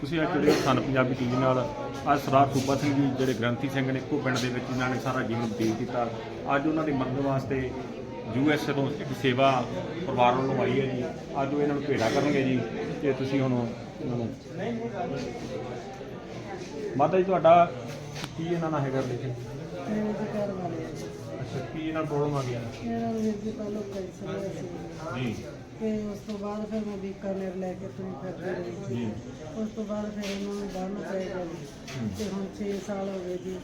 ਤੁਸੀਂ ਅੱਜ ਜਿਹੜੇ ਸਨ ਪੰਜਾਬੀ ਟੀਵੀ ਨਾਲ ਅੱਜ ਸਰਦਾਰ ਸੂਬਾ ਸਿੰਘ ਜੀ, ਜਿਹੜੇ ਗ੍ਰੰਥੀ ਸਿੰਘ ਨੇ, ਇੱਕੋ ਪਿੰਡ ਦੇ ਵਿੱਚ ਇਹਨਾਂ ਨੇ ਸਾਰਾ ਜੀਵਨ ਬਤੀਤ ਕੀਤਾ। ਅੱਜ ਉਹਨਾਂ ਦੀ ਮਦਦ ਵਾਸਤੇ ਯੂਐਸਏ ਤੋਂ ਇੱਕ ਸੇਵਾ ਪਰਿਵਾਰ ਵੱਲੋਂ ਆਈ ਹੈ ਜੀ। ਅੱਜ ਉਹ ਇਹਨਾਂ ਨੂੰ ਭੇਟਾ ਕਰਨਗੇ ਜੀ ਤੇ ਤੁਸੀਂ ਹੁਣ ਇਹਨਾਂ ਨੂੰ ਮਾਤਾ ਜੀ, ਤੁਹਾਡਾ ਕੀ ਇਹਨਾਂ ਨਾਲ ਹੈਗਾ ਰਿਲੇਸ਼ਨ ਮੇਰੇ ਘਰ ਵਾਲੇ ਕੀ ਇਹਨਾਂ ਪ੍ਰੋਬਲਮ ਆ ਗਿਆ ਮੇਰਾ ਵੀਰ ਜੀ ਪਹਿਲਾਂ ਕੈਂਸਰ ਹੋਇਆ ਸੀ। ਜੀ। ਤੇ ਉਸ ਤੋਂ ਬਾਅਦ ਫਿਰ ਮੈਂ ਬੀਕਾਨੇਰ ਲੈ ਕੇ ਤੁਰੀ ਫਿਰਦੀ ਰਹੀ। ਜੀ। ਉਸ ਤੋਂ ਬਾਅਦ ਫਿਰ ਇਹਨਾਂ ਨੂੰ ਬੰਨ ਪੈ ਗਿਆ ਜੀ। ਤੇ ਹੁਣ 6 ਸਾਲ ਹੋ ਗਏ ਜੀ।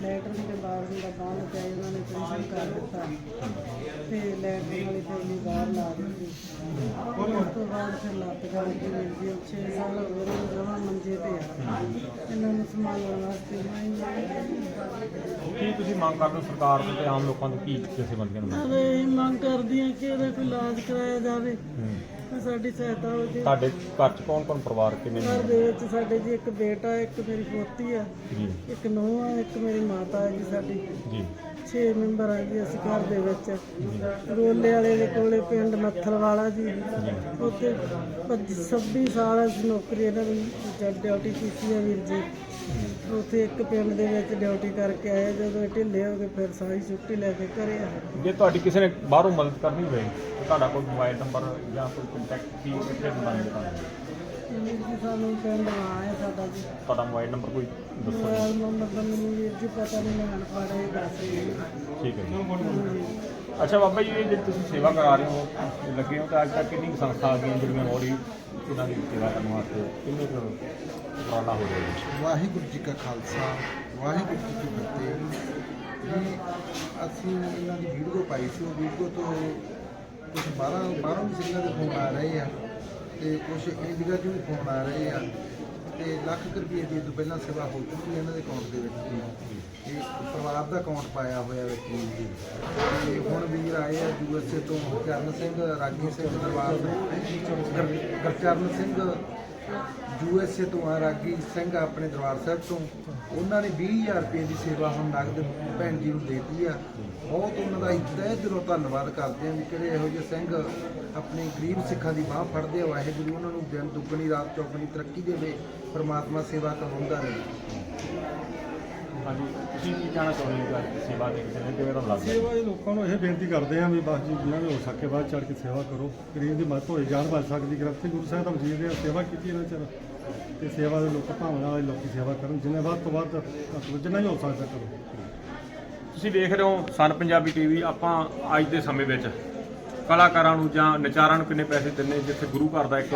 ਲੈਟਰਨ ਦੇ ਬਾਹਰ ਦਾ ਬੰਨ ਪਿਆ ਜੀ, ਉਹਨਾਂ ਨੇ ਪ੍ਰੇਸ਼ਨ ਕਰ ਦਿੱਤਾ। ਤੇ ਲੈਟਰਨ ਵਾਲੀ ਥੈਲੀ ਬਾਹਰ ਲਾ ਦਿੱਤੀ। ਉਸ ਤੋਂ ਬਾਅਦ ਫਿਰ ਲੱਤ ਗੜ ਗਈ ਵੀਰ ਜੀ। 6 ਸਾਲ ਹੋ ਗਏ ਜਮਾਂ ਮੰਜੇ ਤੇ ਆ। ਇਹਨਾਂ ਨੂੰ ਸੰਭਾਲਣ ਵਾਸਤੇ। ਮੈਂ ਕੀ ਤੁਸੀਂ ਮੰਗ ਕਰਦੇ ਹੋ ਸਰਕਾਰ ਤੋਂ ਤੇ ਆਮ ਲੋਕਾਂ ਤੋਂ ਕੀ ਜਥੇਬੰਦੀਆਂ ਨੂੰ ਅਰੇ ਇਹ ਮੰਗ ਕਰਦੀ ਹਾਂ ਕਿ ਇਹਦਾ ਕੋਈ ਇਲਾਜ ਕਰਾਇਆ ਜਾਵੇ। ਤੇ ਸਾਡੀ ਸਹਾਇਤਾ ਹੋ ਜੇ। ਤੁਹਾਡੇ ਘਰ ਚ ਕੌਣ ਕੌਣ ਪਰਿਵਾਰ ਕਿੰਨੇ ਘਰ ਨੇ ਦੇ ਵਿੱਚ ਸਾਡੇ ਜੀ ਇੱਕ ਬੇਟਾ ਇੱਕ ਮੇਰੀ ਪੋਤੀ ਆ ਜੀ। ਇੱਕ ਨੂੰਹ ਆ ਇੱਕ ਮੇਰੀ ਮਾਤਾ ਹੈ ਜੀ ਸਾਡੀ। ਜੀ। 6 ਮੈਂਬਰ ਆ ਜੀ ਅਸੀਂ ਘਰ ਦੇ ਵਿੱਚ। ਰੋਲੇ ਵਾਲੇ ਦੇ ਕੋਲੇ ਪਿੰਡ ਮੱਥਲ ਵਾਲਾ ਜੀ। ਉੱਥੇ 26 ਸਾਲ ਅਸੀਂ ਨੌਕਰੀ ਇਹਨਾਂ ਦੀ ਡਿਊਟੀ ਕੀਤੀ ਹੈ ਵੀਰ ਜੀ। ਉੱਥੇ ਇੱਕ ਪਿੰਡ ਦੇ ਵਿੱਚ ਡਿਊਟੀ ਕਰਕੇ ਆਏ ਜਦੋਂ ਢਿੱਲੇ ਹੋ ਗਏ ਫਿਰ ਸਾਰੀ ਛੁੱਟੀ ਲੈ ਕੇ ਘਰੇ ਆਏ। ਜੇ ਤੁਹਾਡੀ ਕਿਸੇ ਨੇ ਬਾਹਰੋਂ ਮਦਦ ਕਰਨੀ ਹੋਵੇ ਤਾਂ ਤੁਹਾਡਾ ਕੋਈ ਮੋਬਾਈਲ ਨੰਬਰ ਜਾਂ ਕੋਈ ਕੰਟੈਕਟ ਕੀ ਕਿੱਥੇ ਬਣਾਉਂਗੇ ਤੁਹਾਨੂੰ ਵੀਰ ਜੀ ਸਾਨੂੰ ਪਿੰਡ ਆਇਆ ਸਾਡਾ ਜੀ। ਤੁਹਾਡਾ ਮੋਬਾਈਲ ਨੰਬਰ ਕੋਈ ਦੱਸੋ ਮੋਬਾਈਲ ਨੰਬਰ ਤਾਂ ਮੈਨੂੰ ਵੀਰ ਜੀ ਪਤਾ ਨਹੀਂ ਮੈਂ ਅਨਪੜ੍ਹ ਹਾਂ ਦੱਸ ਰਹੀ ਠੀਕ ਹੈ ਜੀ। ਅੱਛਾ ਬਾਬਾ ਜੀ ਜਿਹੜੀ ਤੁਸੀਂ ਸੇਵਾ ਕਰਾ ਰਹੇ ਹੋ ਲੱਗੇ ਹੋ ਤਾਂ ਅੱਜ ਤੱਕ ਕਿੰਨੀ ਕੁ ਸੰਸਥਾ ਆ ਗਈਆਂ ਜਿਹੜੀਆਂ ਹੀ ਇਹਨਾਂ ਦੀ ਸੇਵਾ ਕਰਨ ਵਾਸਤੇ ਕਿੰਨੇ ਕੁ ਉਪਰਾਲਾ ਹੋ ਰਿਹਾ ਜੀ ਵਾਹਿਗੁਰੂ ਜੀ ਕਾ ਖਾਲਸਾ, ਵਾਹਿਗੁਰੂ ਜੀ ਕੀ ਫਤਿਹ। ਜੀ, ਅਸੀਂ ਇਹਨਾਂ ਦੀ ਵੀਡੀਓ ਪਾਈ ਸੀ, ਉਹ ਵੀਡੀਓ ਤੋਂ ਕੁਝ ਬਾਹਰੋਂ ਬਾਹਰੋਂ ਵੀ ਸਿੰਘਾਂ ਦੇ ਫੋਨ ਆ ਰਹੇ ਆ ਤੇ ਕੁਝ ਇੰਡੀਆ 'ਚ ਵੀ ਫੋਨ ਆ ਰਹੇ ਆ। ਤੇ ਲੱਖ ਕੁ ਰੁਪਏ ਦੀ ਤੋਂ ਪਹਿਲਾਂ ਸੇਵਾ ਹੋ ਚੁੱਕੀ ਹੈ ਇਹਨਾਂ ਦੇ ਅਕਾਊਂਟ ਦੇ ਵਿੱਚ ਇਹ ਪਰਿਵਾਰ ਦਾ ਅਕਾਊਂਟ ਪਾਇਆ ਹੋਇਆ ਵਕੀਲ ਜੀ ਤੇ ਹੁਣ ਵੀਰ ਆਏ ਆ ਯੂਐਸਏ ਤੋਂ। ਚਰਨ ਸਿੰਘ, ਰਾਗੀ ਸਿੰਘ, ਦਰਬਾਰ ਗੁਰ- ਗੁਰਚਰਨ ਸਿੰਘ ਯੂਐਸਏ ਤੋਂ ਆ ਰਾਗੀ ਸਿੰਘ ਆਪਣੇ ਦਰਬਾਰ ਸਾਹਿਬ ਤੋਂ, ਉਹਨਾਂ ਨੇ 20000 ਰੁਪਏ ਦੀ ਸੇਵਾ ਹੁਣ ਨਗਦ ਭੈਣ ਜੀ ਨੂੰ ਦੇਤੀ ਆ। ਬਹੁਤ ਉਹਨਾਂ ਦਾ ਤਹਿ ਦਿਲੋਂ ਧੰਨਵਾਦ ਕਰਦੇ ਆ ਵੀ ਕਿਹੜੇ ਇਹੋ ਜਿਹੇ ਸਿੰਘ ਆਪਣੇ ਗਰੀਬ ਸਿੱਖਾਂ ਦੀ ਬਾਹ ਫੜਦੇ ਆ, ਵਾਹਿਗੁਰੂ ਉਹਨਾਂ ਨੂੰ ਦਿਨ ਦੁੱਗਣੀ, ਰਾਤ ਚੌਗਣੀ ਤਰੱਕੀ ਦੇਵੇ, ਪਰਮਾਤਮਾ ਸੇਵਾ ਕਰਵਾਉਂਦਾ ਰਹੇ। ਹਾਂਜੀ ਤੁਸੀਂ ਕੀ ਕਹਿਣਾ ਚਾਹੁੰਦੇ ਹੋ ਅੱਜ ਸੇਵਾ ਦੇ ਕਿਸੇ ਨੇ? ਕਿਵੇਂ ਤੁਹਾਨੂੰ ਲੱਗਦਾ ਸੇਵਾ ਇਹ ਲੋਕਾਂ ਨੂੰ ਇਹ ਬੇਨਤੀ ਕਰਦੇ ਆ ਵੀ ਬਸ ਜੀ ਜਿੰਨਾ ਵੀ ਹੋ ਸਕੇ ਬਾਅਦ ਚੜ ਕੇ ਸੇਵਾ ਕਰੋ। ਗਰੀਬ ਦੀ ਮਦਦ ਹੋਏ ਜਾਨ ਬਚ ਸਕਦੀ ਗ੍ਰੰਥੀ ਗੁਰੂ ਸਾਹਿਬ ਦਾ ਵਜੀਰ ਨੇ ਸੇਵਾ ਕੀਤੀ ਇਹਨਾਂ ਚਿਰ। ਤੇ ਸੇਵਾ ਦੇ ਲੋਕ ਭਾਵਨਾ ਵਾਲੇ ਲੋਕੀ ਸੇਵਾ ਕਰਨ ਜਿੰਨੇ ਵੱਧ ਤੋਂ ਵੱਧ ਜਿੰਨਾ ਹੀ ਹੋ ਸਕਦਾ ਕਰੋ। ਤੁਸੀਂ ਦੇਖ ਰਹੇ ਹੋ ਸਨ ਪੰਜਾਬੀ ਟੀਵੀ ਆਪਾਂ ਅੱਜ ਦੇ ਸਮੇਂ ਵਿੱਚ ਕਲਾਕਾਰਾਂ ਨੂੰ ਜਾਂ ਨਚਾਰਾਂ ਨੂੰ ਕਿੰਨੇ ਪੈਸੇ ਦਿੰਨੇ ਜਿੱਥੇ ਗੁਰੂ ਘਰ ਦਾ ਇੱਕ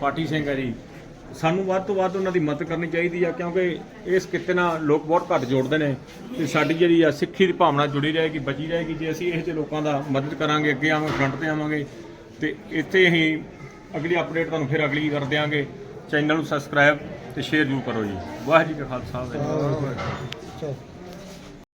ਪਾਠੀ ਸਿੰਘ ਹੈ ਜੀ। ਸਾਨੂੰ ਵੱਧ ਤੋਂ ਵੱਧ ਉਹਨਾਂ ਦੀ ਮਦਦ ਕਰਨੀ ਚਾਹੀਦੀ ਆ, ਕਿਉਂਕਿ ਇਸ ਕਿੱਤੇ ਨਾਲ ਲੋਕ ਬਹੁਤ ਘੱਟ ਜੋੜਦੇ ਨੇ ਤੇ ਸਾਡੀ ਜਿਹੜੀ ਆ ਸਿੱਖੀ ਦੀ ਭਾਵਨਾ ਜੁੜੀ ਰਹੇਗੀ, ਬਚੀ ਰਹੇਗੀ। ਜੇ ਅਸੀਂ ਇਹ ਜਿਹੇ ਲੋਕਾਂ ਦਾ ਮਦਦ ਕਰਾਂਗੇ, ਅੱਗੇ ਆਵਾਂਗੇ, ਫਰੰਟ ਤੇ ਆਵਾਂਗੇ, ਤੇ ਇੱਥੇ ਹੀ ਅਗਲੀ ਅਪਡੇਟ ਤੁਹਾਨੂੰ ਫਿਰ ਅਗਲੀ ਕਰ ਦਿਆਂਗੇ। ਚੈਨਲ ਨੂੰ ਸਬਸਕ੍ਰਾਈਬ ਤੇ ਸ਼ੇਅਰ ਜ਼ਰੂਰ ਕਰੋ ਜੀ। ਵਾਹਿਗੁਰੂ ਜੀ ਕਾ ਖਾਲਸਾ, ਵਾਹਿਗੁਰੂ ਜੀ ਕੀ ਫਤਿਹ। ਚਲੋ